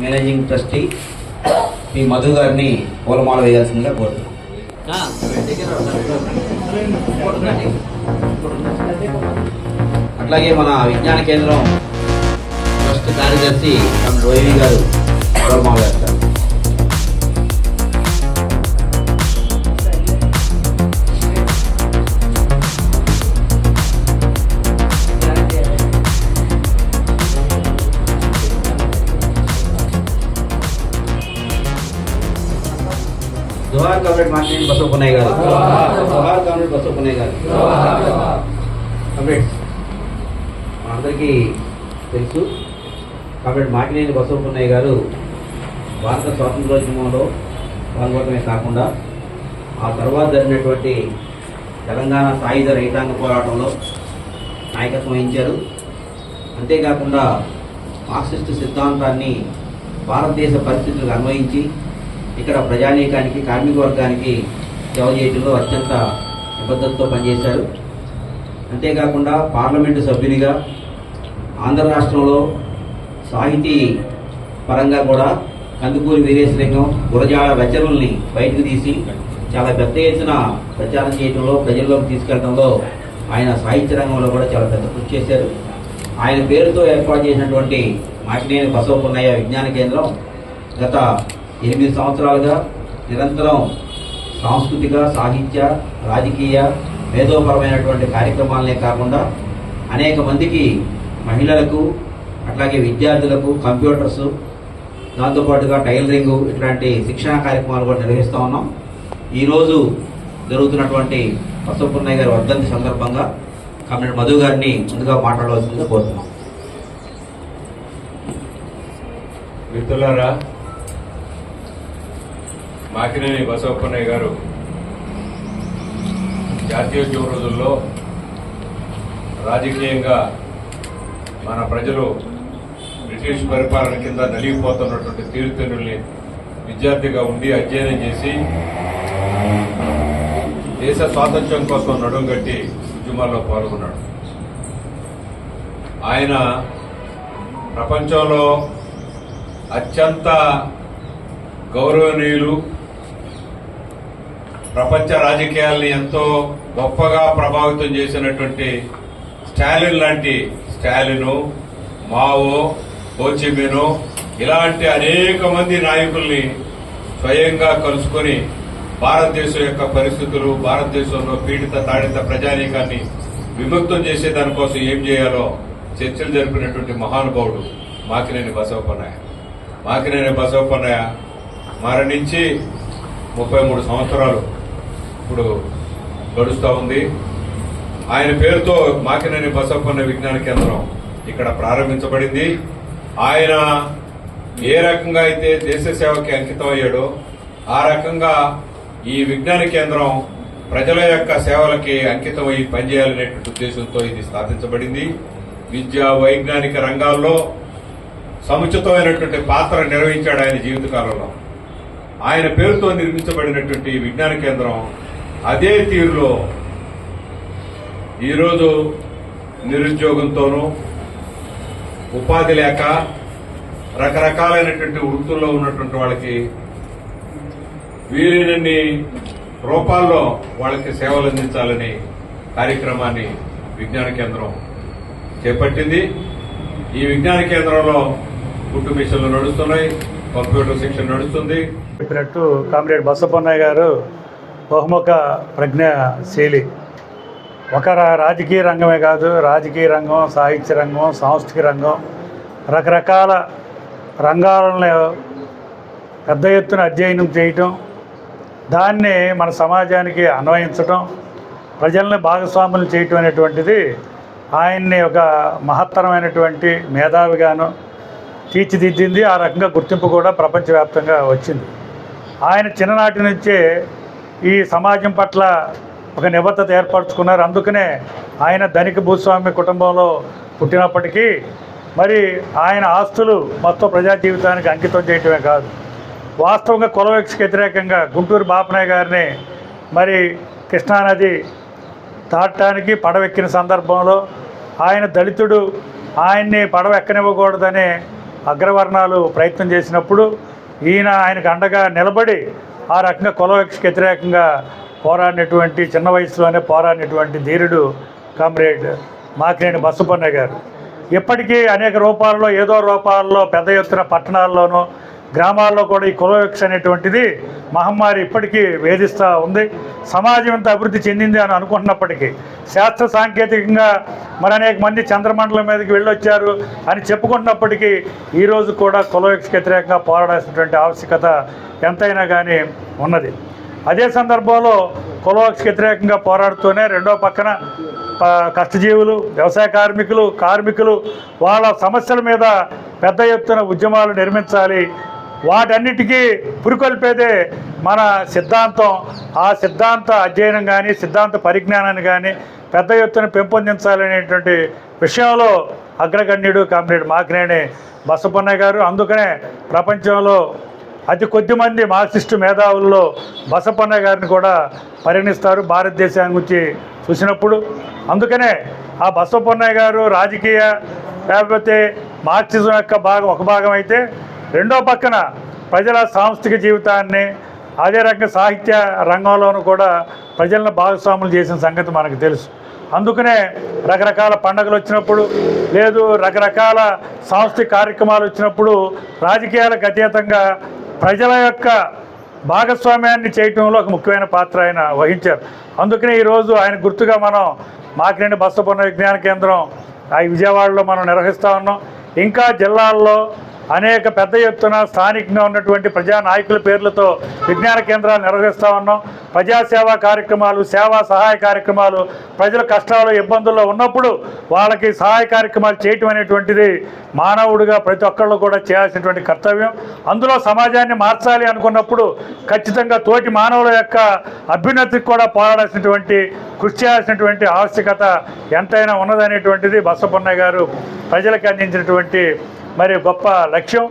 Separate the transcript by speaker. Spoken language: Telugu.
Speaker 1: మేనేజింగ్ ట్రస్టీ మీ మధు గారిని పూలమాల వేయాల్సిందిగా కోరుతున్నాం. అట్లాగే మన విజ్ఞాన కేంద్రం ట్రస్ట్ కార్యదర్శి తమ రోహిణి గారు పూలమాల వేస్తారు. జోహార్ కామ్రేడ్ మార్కెట్ బసవపున్నయ్య గారు జోహార్ కామ్రేడ్ బసవపున్నయ్య గారు కామ్రేడ్స్ అందరికీ తెలుసు కామ్రేడ్ మాటినేని బసవపున్నయ్య గారు భారత స్వాతంత్రోద్యమంలో పాల్గొనడమే కాకుండా ఆ తర్వాత జరిగినటువంటి తెలంగాణ సాయుధ రైతాంగ పోరాటంలో నాయకత్వం వహించారు అంతేకాకుండా మార్క్సిస్టు సిద్ధాంతాన్ని భారతదేశ పరిస్థితులకు అన్వయించి ఇక్కడ ప్రజానీకానికి కార్మిక వర్గానికి సేవ చేయడంలో అత్యంత నిబద్ధతతో పనిచేశారు. అంతేకాకుండా పార్లమెంటు సభ్యునిగా ఆంధ్ర రాష్ట్రంలో సాహితీ పరంగా కూడా కందుకూరి వీరేశలింగం గురజాడ రచనల్ని బయటకు తీసి చాలా పెద్ద ఎత్తున ప్రచారం చేయడంలో ప్రజల్లోకి తీసుకెళ్ళడంలో ఆయన సాహిత్య రంగంలో కూడా చాలా పెద్ద కృషి చేశారు. ఆయన పేరుతో ఏర్పాటు చేసినటువంటి మాటినేని బసవపున్నయ్య విజ్ఞాన కేంద్రం గత ఎనిమిది సంవత్సరాలుగా నిరంతరం సాంస్కృతిక సాహిత్య రాజకీయ మేధోపరమైనటువంటి కార్యక్రమాలనే కాకుండా అనేక మందికి మహిళలకు అట్లాగే విద్యార్థులకు కంప్యూటర్స్ దాంతోపాటుగా టైలరింగ్ ఇట్లాంటి శిక్షణ కార్యక్రమాలు కూడా నిర్వహిస్తూ ఉన్నాం. ఈరోజు జరుగుతున్నటువంటి బసవపున్నయ్య గారి వర్ధంతి సందర్భంగా కమిటీ మధు గారిని ముందుగా మాట్లాడవలసిందిగా కోరుతున్నాం.
Speaker 2: మిత్రులారా మాకినేని బసవప్పన్నయ్య గారు జాతీయోద్యమ రోజుల్లో రాజకీయంగా మన ప్రజలు బ్రిటిష్ పరిపాలన కింద నలిగిపోతున్నటువంటి తీరుతెన్నుల్ని విద్యార్థిగా ఉండి అధ్యయనం చేసి దేశ స్వాతంత్ర్యం కోసం నడుం కట్టి ఉద్యమాల్లో పాల్గొన్నాడు. ఆయన ప్రపంచంలో అత్యంత గౌరవనీయులు ప్రపంచ రాజకీయాల్ని ఎంతో గొప్పగా ప్రభావితం చేసినటువంటి స్టాలిన్ లాంటి స్టాలిను మావో కోచిమిను ఇలాంటి అనేక మంది నాయకుల్ని స్వయంగా కలుసుకొని భారతదేశం యొక్క పరిస్థితులు భారతదేశంలో పీడిత తాడిత ప్రజానీకాన్ని విముక్తం చేసే దానికోసం ఏం చేయాలో చర్చలు జరిపినటువంటి మహానుభావుడు మాకినేని బసవపన్నయ్య మాకినేని బసవపన్నయ్య మరణించి ముప్పై మూడు సంవత్సరాలు ఇప్పుడు గడుస్తూ ఉంది. ఆయన పేరుతో మాకినేని బసప్పన్న విజ్ఞాన కేంద్రం ఇక్కడ ప్రారంభించబడింది. ఆయన ఏ రకంగా అయితే దేశ సేవకి అంకితం అయ్యాడో ఆ రకంగా ఈ విజ్ఞాన కేంద్రం ప్రజల యొక్క సేవలకి అంకితమై పనిచేయాలనేటువంటి ఉద్దేశంతో ఇది స్థాపించబడింది. విద్య వైజ్ఞానిక రంగాల్లో సముచితమైనటువంటి పాత్ర నిర్వహించాడు ఆయన జీవితకాలంలో. ఆయన పేరుతో నిర్మించబడినటువంటి విజ్ఞాన కేంద్రం అదే తీరులో ఈరోజు నిరుద్యోగంతోనూ ఉపాధి లేక రకరకాలైనటువంటి వృత్తుల్లో ఉన్నటువంటి వాళ్ళకి వీలైనన్ని రూపాల్లో వాళ్ళకి సేవలు అందించాలని కార్యక్రమాన్ని విజ్ఞాన కేంద్రం చేపట్టింది. ఈ విజ్ఞాన కేంద్రంలో గుట్టు మిషన్లు నడుస్తున్నాయి కంప్యూటర్ శిక్షణ నడుస్తుంది.
Speaker 3: చెప్పినట్టు కామ్రేడ్ బసప్పన్నయ్య గారు బహుముఖ ప్రజ్ఞాశీలి. ఒక రాజకీయ రంగమే కాదు రాజకీయ రంగం సాహిత్య రంగం సాంస్కృతిక రంగం రకరకాల రంగాలను పెద్ద ఎత్తున అధ్యయనం చేయటం దాన్ని మన సమాజానికి అన్వయించటం ప్రజల్ని భాగస్వాములు చేయటం అనేటువంటిది ఆయన్ని ఒక మహత్తరమైనటువంటి మేధావిగాను తీర్చిదిద్దింది. ఆ రకంగా గుర్తింపు కూడా ప్రపంచవ్యాప్తంగా వచ్చింది. ఆయన చిన్ననాటి నుంచే ఈ సమాజం పట్ల ఒక నిబద్ధత ఏర్పరచుకున్నారు. అందుకనే ఆయన ధనిక భూస్వామి కుటుంబంలో పుట్టినప్పటికీ మరి ఆయన ఆస్తులు మొత్తం ప్రజా జీవితానికి అంకితం చేయటమే కాదు. వాస్తవంగా కులవెక్స్కి వ్యతిరేకంగా గుంటూరు బాపనాయ్ గారిని మరి కృష్ణానది దాటడానికి పడవెక్కిన సందర్భంలో ఆయన దళితుడు ఆయన్ని పడవ ఎక్కనివ్వకూడదనే అగ్రవర్ణాలు ప్రయత్నం చేసినప్పుడు ఈయన ఆయనకు అండగా నిలబడి ఆ రకంగా కులవక్షకి వ్యతిరేకంగా పోరాడినటువంటి చిన్న వయసులోనే పోరాడినటువంటి ధీరుడు కామ్రేడ్ మాకినేని బసపన్న గారు. ఇప్పటికీ అనేక రూపాల్లో ఏదో రూపాల్లో పెద్ద ఎత్తున పట్టణాల్లోనూ గ్రామాల్లో కూడా ఈ కులవివక్ష అనేటువంటిది మహమ్మారి ఇప్పటికీ వేధిస్తూ ఉంది. సమాజం ఎంత అభివృద్ధి చెందింది అని అనుకుంటున్నప్పటికీ శాస్త్ర సాంకేతికంగా మరి అనేక మంది చంద్రమండలం మీదకి వెళ్ళొచ్చారు అని చెప్పుకుంటున్నప్పటికీ ఈరోజు కూడా కులవివక్షకు వ్యతిరేకంగా పోరాడాల్సినటువంటి ఆవశ్యకత ఎంతైనా కానీ ఉన్నది. అదే సందర్భంలో కులవక్షకు వ్యతిరేకంగా పోరాడుతూనే రెండో పక్కన ప- కష్టజీవులు వ్యవసాయ కార్మికులు కార్మికులు వాళ్ళ సమస్యల మీద పెద్ద ఎత్తున ఉద్యమాలు నిర్మించాలి వాటన్నిటికీ పురికొల్పేదే మన సిద్ధాంతం. ఆ సిద్ధాంత అధ్యయనం కానీ సిద్ధాంత పరిజ్ఞానాన్ని కానీ పెద్ద ఎత్తున పెంపొందించాలనేటువంటి విషయంలో అగ్రగణ్యుడు కామ్రేడ్ మాకినేని బసపన్నయ్య గారు. అందుకనే ప్రపంచంలో అతి కొద్ది మంది మార్క్సిస్టు మేధావుల్లో బసపన్నయ్య గారిని కూడా పరిగణిస్తారు భారతదేశాన్ని గురించి చూసినప్పుడు. అందుకనే ఆ బసపన్నయ్య గారు రాజకీయ లేకపోతే మార్క్సిజం యొక్క భాగం ఒక భాగం అయితే రెండో పక్కన ప్రజల సాంస్కృతిక జీవితాన్ని అదే రకంగా సాహిత్య రంగంలోనూ కూడా ప్రజలను భాగస్వాములు చేసిన సంగతి మనకు తెలుసు. అందుకనే రకరకాల పండుగలు వచ్చినప్పుడు లేదు రకరకాల సాంస్కృతిక కార్యక్రమాలు వచ్చినప్పుడు రాజకీయాలకు అతీతంగా ప్రజల యొక్క భాగస్వామ్యాన్ని చేయటంలో ఒక ముఖ్యమైన పాత్ర ఆయన వహించారు. అందుకనే ఈరోజు ఆయన గుర్తుగా మనం మాకినేని బస్తపన్న విజ్ఞాన కేంద్రం ఆ విజయవాడలో మనం నిర్వహిస్తూ ఉన్నాం. ఇంకా జిల్లాల్లో అనేక పెద్ద ఎత్తున స్థానికంగా ఉన్నటువంటి ప్రజా నాయకుల పేర్లతో విజ్ఞాన కేంద్రాలు నిర్వహిస్తూ ఉన్నాం. ప్రజాసేవా కార్యక్రమాలు సేవా సహాయ కార్యక్రమాలు ప్రజల కష్టాలు ఇబ్బందుల్లో ఉన్నప్పుడు వాళ్ళకి సహాయ కార్యక్రమాలు చేయటం అనేటువంటిది మానవుడిగా ప్రతి ఒక్కళ్ళు కూడా చేయాల్సినటువంటి కర్తవ్యం. అందులో సమాజాన్ని మార్చాలి అనుకున్నప్పుడు ఖచ్చితంగా తోటి మానవుల యొక్క అభ్యున్నతికి కూడా పోరాడాల్సినటువంటి కృషి చేయాల్సినటువంటి ఆవశ్యకత ఎంతైనా ఉన్నదనేటువంటిది బసపన్నయ్య గారు ప్రజలకు అందించినటువంటి మరి గొప్ప లక్ష్యం.